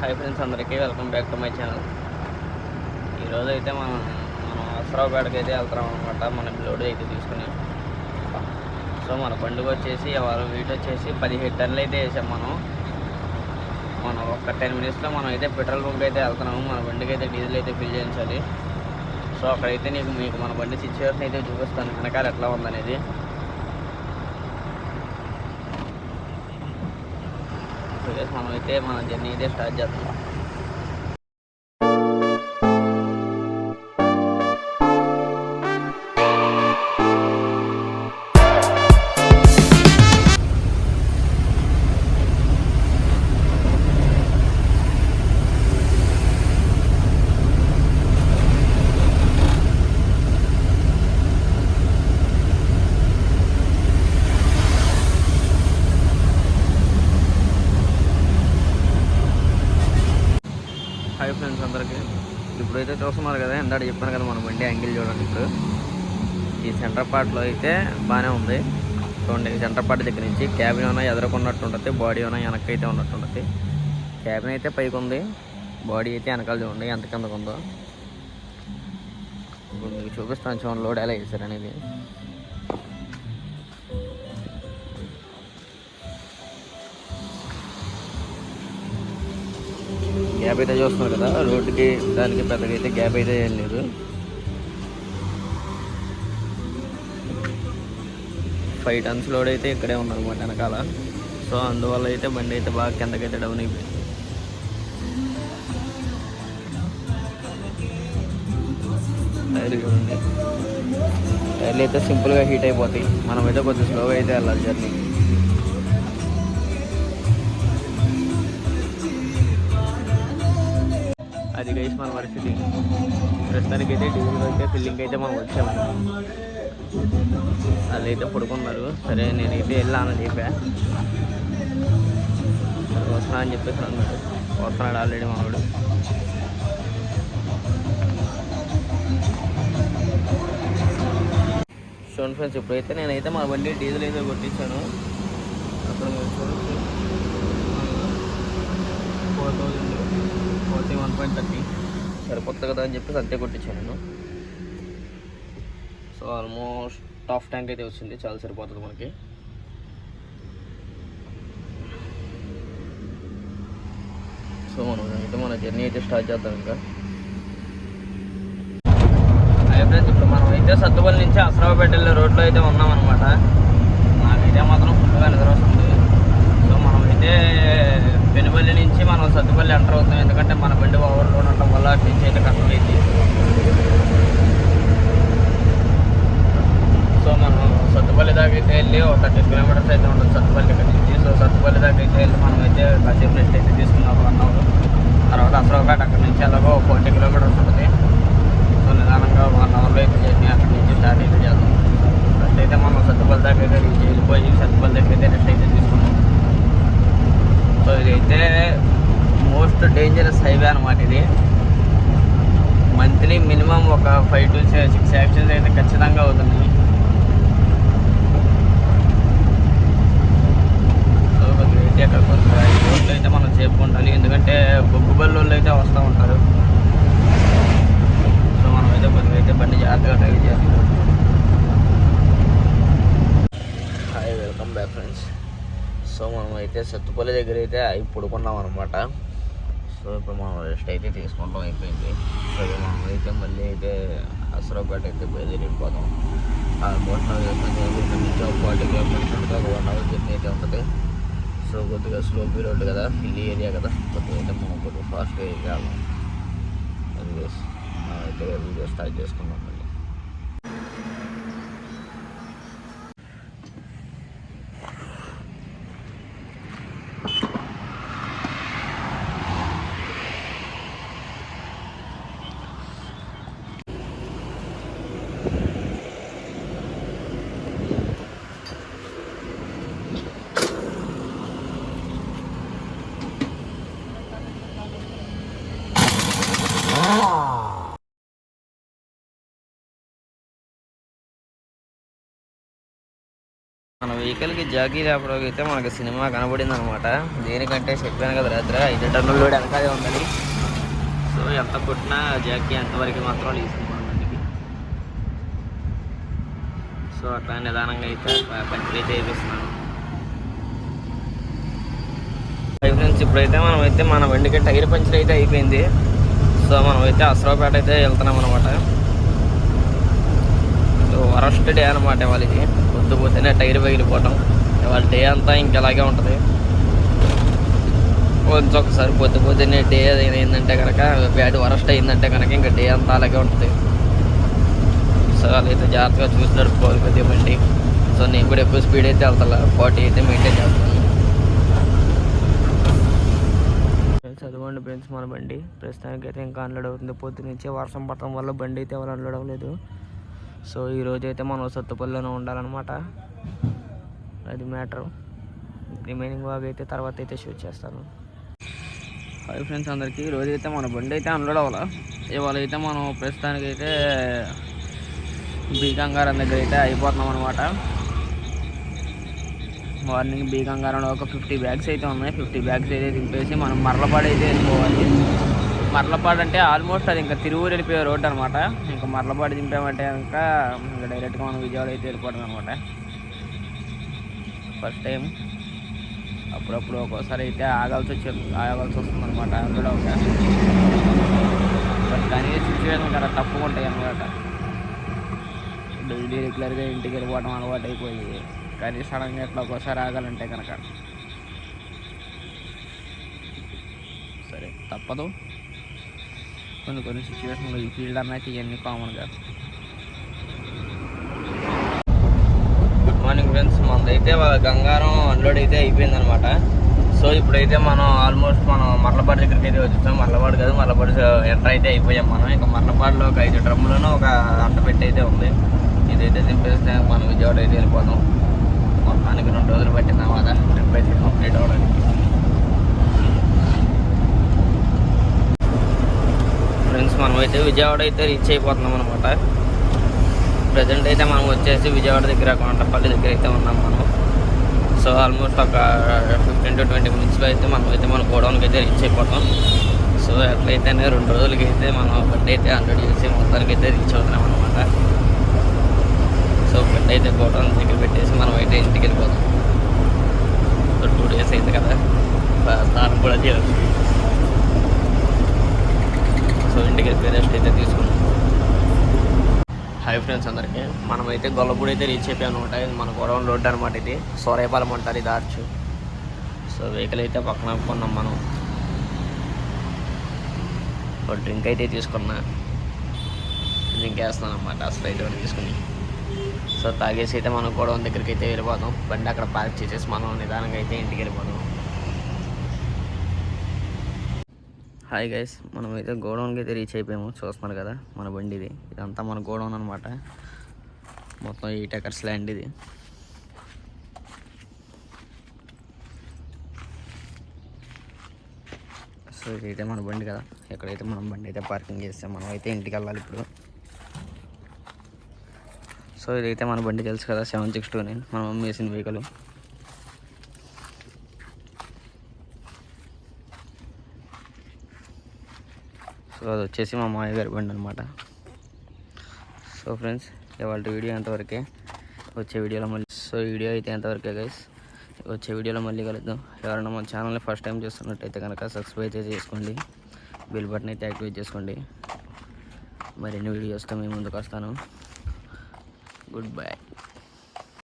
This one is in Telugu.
హాయ్ ఫ్రెండ్స్ అందరికీ welcome back to my channel. ఈరోజు అయితే మనం మనం అసరావుపేటకి అయితే వెళ్తున్నాం అనమాట మన బ్లోడ్ అయితే తీసుకుని. సో మన పండుగ వచ్చేసి వాళ్ళ వీటి వచ్చేసి పదిహేడు టన్నులు అయితే వేసాం మనం. మనం ఒక టెన్ మినిట్స్లో మనం అయితే పెట్రోల్ బంక్ అయితే వెళ్తున్నాము మన బండికి అయితే డీజిల్ అయితే ఫిల్ చేయించాలి. సో అక్కడైతే నీకు మీకు మన బండి సిచ్యువేషన్ అయితే చూపిస్తాను వెనకాల ఎట్లా ఉందనేది. సో మనం అయితే మన జర్నీ అయితే స్టార్ట్ చేస్తున్నాం ఇందాక చెప్పాను కదా మన బండి యాంగిల్ చూడండి ఇప్పుడు. ఈ సెంటర్ పార్ట్లో అయితే బాగానే ఉంది. చూడండి సెంటర్ పార్ట్ దగ్గర నుంచి క్యాబిన్ ఏమైనా ఎదురుకున్నట్టు ఉంటుంది బాడీ ఏమైనా వెనక్కి అయితే ఉన్నట్టు ఉంటుంది. క్యాబిన్ అయితే పైకి ఉంది బాడీ అయితే వెనకాల చూడండి ఎంత కిందకు ఉందో. ఇప్పుడు మీకు చూపిస్తాను చూడండి లోడ్ ఎలా వేసారు అనేది. గ్యాప్ అయితే చూస్తున్నారు కదా రోడ్డుకి దానికి పెద్దగా అయితే గ్యాప్ అయితే ఏం లేదు. ఫైవ్ టన్స్ లోడ్ అయితే ఇక్కడే ఉందన్నమాట వెనకాల. సో అందువల్ల అయితే బండి అయితే బాగా కిందకైతే డౌన్ అయిపోయింది. టైర్లు చూడండి. టైర్లు అయితే సింపుల్గా హీట్ అయిపోతాయి. మనమైతే కొంచెం స్లోగా అయితే వెళ్ళాలి జర్నీ అది గైస్ మన పరిస్థితి. ప్రస్తుతానికి అయితే డీజిల్ అయితే ఫిల్లింగ్ అయితే మనం వచ్చాము. వాళ్ళైతే పడుకున్నారు. సరే నేనైతే వెళ్ళాను చెప్పా. వస్తున్నా అని చెప్పేసి అన్నాడు వస్తున్నాడు ఆల్రెడీ మావాడు. చూడండి ఫ్రెండ్స్ ఇప్పుడైతే నేనైతే మా బండి డీజిల్ అయితే కొట్టించాను. అక్కడ ఫోర్టీ వన్ పాయింట్ థర్టీ సరిపోతుంది కదా అని చెప్పేసి అంతే కొట్టించాను నేను. సో ఆల్మోస్ట్ టాఫ్ ట్యాంక్ అయితే వచ్చింది చాలా సరిపోతుంది మనకి. సో మనం అయితే మన జర్నీ అయితే స్టార్ట్ చేద్దాం ఇంకా. అదే ఫ్రెండ్స్ ఇప్పుడు మనం అయితే సత్తుపల్లి నుంచి అసరావుపేట వెళ్ళే రోడ్లో అయితే ఉన్నాం అనమాట నాకైతే మాత్రం ఫుల్గా నిద్ర వస్తుంది. సో మనం అయితే పెనుపల్లి నుంచి మనం సత్తుపల్లి ఎంటర్ అవుతాం ఎందుకంటే మన బండి ఓవర్లోడ్ ఉండటం వల్ల అటు నుంచి అయితే కష్టమైంది సో మనం సత్తుపల్లి దాకా అయితే వెళ్ళి ఒక థర్టీ కిలోమీటర్స్ అయితే ఉంటుంది సత్తుపల్లి దగ్గర నుంచి. సో సత్తుపల్లి దాకా అయితే వెళ్ళి మనం అయితే కాసేపు రెస్ట్ అయితే తీసుకున్నాం వన్ అవర్ తర్వాత అసరావుపేట అక్కడ నుంచి ఎలాగో ఫార్టీ కిలోమీటర్స్ ఉంటుంది. సో నిదానంగా వన్ అవర్లో అయితే జర్నీ అక్కడి నుంచి స్టార్ట్ అయితే చేద్దాం. ఫస్ట్ అయితే మనం సత్తుపల్లి దాకా అయితే వెళ్ళిపోయి సత్తుపల్లి దగ్గర అయితే రెస్ట్ అయితే తీసుకున్నాం సో ఇదైతే మోస్ట్ డేంజరస్ హైవే అనమాట ఇది. మంత్లీ మినిమం ఒక ఫైవ్ టు సిక్స్ యాక్సిడెంట్స్ అయితే ఖచ్చితంగా అవుతున్నాయి. సో కొద్దిగా అయితే అక్కడ కొద్దిగా రోడ్లు అయితే మనం సేఫ్గా ఉండాలి ఎందుకంటే బొగ్గు బళ్ళు అయితే వస్తూ ఉంటారు. సో మనం అయితే కొద్దిగా అయితే బండి జాగ్రత్తగా డ్రైవ్ చేయాలి. Hi welcome back friends so మనం అయితే సత్తుపల్లి దగ్గర అయితే అవి పడుకున్నాం అనమాట సో ఇప్పుడు మనం రెస్ట్ అయితే తీసుకుంటాం అయిపోయింది. సో మనం అయితే మళ్ళీ అయితే అసరాపేట అయితే బయలుదేరిపోతాం. వెళ్ళిపోతాం ఆల్మోస్ట్ నాకు తెలిసిన ఇక్కడ నుంచి ఒక ఫార్టీ కిలోమీటర్స్ ఒక వన్ అవర్ జర్నీ అయితే ఉంటుంది. సో కొద్దిగా స్లోపీ రోడ్ కదా హిల్లీ ఏరియా కదా. కొద్దిగా అయితే మనం కొద్దిగా ఫాస్ట్గా వెళ్ళాము అది అయితే వీడియో స్టార్ట్ చేసుకున్నాం మన వెహికల్కి జాకీ లేపడానికి అయితే మనకి సినిమా కనబడింది అనమాట దేనికంటే చెప్పాను కదా రాత్రి ఐదు టన్నులు లోడ్ వెనకాలే ఉందని. సో ఎంత కొట్టినా జాకీ ఎంతవరకు మాత్రం తీసుకున్నాం బండికి సో అట్లా నిదానంగా అయితే పంచర్ అయితే వేపిస్తున్నాను ఫ్రెండ్స్ ఇప్పుడైతే మనం అయితే మన బండికి టైర్ పంచర్ అయితే అయిపోయింది. సో మనం అయితే అసరావుపేట అయితే వెళ్తున్నాం అనమాట సో వరస్ట్ డే అనమాట వాళ్ళకి పొద్దు పోతేనే టైర్ పగిలిపోవటం ఇవాళ డే అంతా ఇంకెలాగే ఉంటుంది. కొంచెం ఒకసారి పొద్దు పొద్దున్నే డే అయిందంటే కనుక బ్యాడ్ వరస్ట్ అయిందంటే కనుక ఇంకా డే అంతా అలాగే ఉంటుంది. సో అయితే జాగ్రత్తగా చూసి నడుపుకోవాలి కొద్దిగా బండి. సో నేను కూడా ఎక్కువ స్పీడ్ అయితే వెళ్తా ఫార్టీ అయితే మెయింటైన్ చేస్తాను. చదవండి ఫ్రెండ్స్ మన బండి. ప్రస్తుతానికి అయితే ఇంకా అన్లోడ్ అవుతుంది. పొద్దునుంచి వర్షం పడటం వల్ల బండి అయితే ఎవరు అన్లోడ్ అవ్వలేదు. సో ఈ రోజు అయితే మనం సత్తుపల్లిలోనే ఉండాలన్నమాట. అది మ్యాటర్. రిమైనింగ్ వాగ్ అయితే తర్వాత అయితే షూట్ చేస్తాను. హాయ్ ఫ్రెండ్స్ అందరికీ ఈరోజు అయితే మన బండి అయితే అన్లోడ్ అవ్వాలా? ఇవాళ అయితే మనం ప్రస్తుతానికి అయితే బీ దగ్గర అయితే అయిపోతున్నాం అనమాట మార్నింగ్ బీకంగారంలో ఒక ఫిఫ్టీ బ్యాగ్స్ అయితే ఉన్నాయి. ఫిఫ్టీ బ్యాగ్స్ అయితే దింపేసి మనం మరలపాడు అయితే వెళ్ళిపోవాలి. మరలపాడు అంటే ఆల్మోస్ట్ అది ఇంకా తిరువురు వెళ్ళిపోయే రోడ్ అనమాట ఇంకా మరలపాడు దింపామంటే ఇంకా ఇంకా డైరెక్ట్గా మనం విజయవాడ అయితే వెళ్ళిపోవడం అనమాట ఫస్ట్ టైం అప్పుడప్పుడు ఒక్కోసారి అయితే ఆగాల్సి వచ్చి ఆగాల్సి వస్తుంది అనమాట అందులో ఒక బట్ కానీ సిచ్యువేషన్ కదా తప్పుగా ఉంటాయి అనమాట డైలీ రెగ్యులర్గా ఇంటికి వెళ్ళిపోవడం అలవాటు అయిపోయి కానీ సడన్గా ఎట్లా ఒక్కోసారి ఆగాలంటే కనుక. సరే తప్పదు. కొన్ని కొన్ని సిచ్యువేషన్లో ఈ ఫీల్డ్ అన్నైతే ఇవన్నీ కామన్గా గుడ్ మార్నింగ్ ఫ్రెండ్స్ మనదైతే గంగారం అన్లోడ్ అయితే అయిపోయిందనమాట సో ఇప్పుడైతే మనం ఆల్మోస్ట్ మనం మర్లపాడు దగ్గరికి అయితే వచ్చేసాం. మర్లపాడు కాదు మర్లపాడు ఎంటర్ అయితే అయిపోయాం మనం. ఇంకా మర్లపాడులో ఒక ఐదు డ్రమ్ములను ఒక అట్ట పెట్టి అయితే ఉంది. ఇదైతే దింపేస్తే మనం విజయవాడ అయితే వెళ్ళిపోతాం మొత్తానికి రెండు రోజులు పట్టింది అన్నమాట ట్రిప్ అయితే కంప్లీట్ అవ్వడానికి ఫ్రెండ్స్ మనం అయితే విజయవాడ అయితే రీచ్ అయిపోతున్నాం అనమాట ప్రజెంట్ అయితే మనం వచ్చేసి విజయవాడ దగ్గర కొండపల్లి దగ్గర అయితే ఉన్నాం మనం. సో ఆల్మోస్ట్ ఒక ఫిఫ్టీన్ టు ట్వంటీ మినిట్స్లో అయితే మనం అయితే మన గోడౌన్కి అయితే రీచ్ అయిపోతాం. సో ఎట్లయితేనే రెండు రోజులకి అయితే మనం బండి అయితే హండ్రెడ్ చేసి మొత్తానికి అయితే రీచ్ అవుతున్నాం అనమాట సో బండి అయితే గోడౌన్ దగ్గర పెట్టేసి మనం అయితే ఇంటికి వెళ్ళిపోతాం. సో టూ డేస్ అయింది కదా. స్నానం కూడా చేయాలి ఇంటికి రెస్ట్ అయితే తీసుకున్నాం. హాయ్ ఫ్రెండ్స్ అందరికీ. మనమైతే గొల్లపూడి అయితే రీచ్ అయిపోయాం అనమాట. ఇది మన గొడవ రోడ్ అనమాట ఇది. సోరేపాలెం అంటారు ఇది ఆర్చు సో వెహికల్ అయితే పక్కన కొన్నాం మనం. ఒక డ్రింక్ అయితే తీసుకున్నా. డ్రింక్ వేస్తున్నాను అనమాట. అసలు అయితే ఒకటి తీసుకుని. సో తాగేసి అయితే మనం గొడవ దగ్గరికి అయితే వెళ్ళిపోతాం. బండి అక్కడ పార్క్ చేసేసి మనం నిదానంగా అయితే ఇంటికి వెళ్ళిపోతాం. హాయ్ గైస్ మనం అయితే గోడౌన్కి అయితే రీచ్ అయిపోయాము. చూస్తున్నారు కదా మన బండి ఇది ఇదంతా మన గోడౌన్ అనమాట మొత్తం ఎయిట్ ఎకర్స్ ల్యాండ్ ఇది. సో ఇదైతే మన బండి కదా. ఎక్కడైతే మనం బండి అయితే పార్కింగ్ చేస్తాం మనం అయితే ఇంటికి వెళ్ళాలి ఇప్పుడు. సో ఇదైతే మన బండి తెలుసు కదా సెవెన్ సిక్స్ టూ నైన్ మన మమ్మీ వేసిన వెహికల్ సో అది వచ్చేసి మా మామయ్య గారి బండి అనమాట సో ఫ్రెండ్స్ ఇవాళ వీడియో ఎంతవరకే? వచ్చే వీడియోలో మళ్ళీ సో వీడియో అయితే ఎంతవరకే గైస్ వచ్చే వీడియోలో మళ్ళీ కలుద్దాం. ఎవరైనా మన ఛానల్ని ఫస్ట్ టైం చూస్తున్నట్టయితే కనుక సబ్స్క్రైబ్ అయితే చేసుకోండి. బిల్ బటన్ అయితే యాక్టివేట్ చేసుకోండి. మరిన్ని వీడియోస్తో మేము ముందుకు వస్తాను. Good bye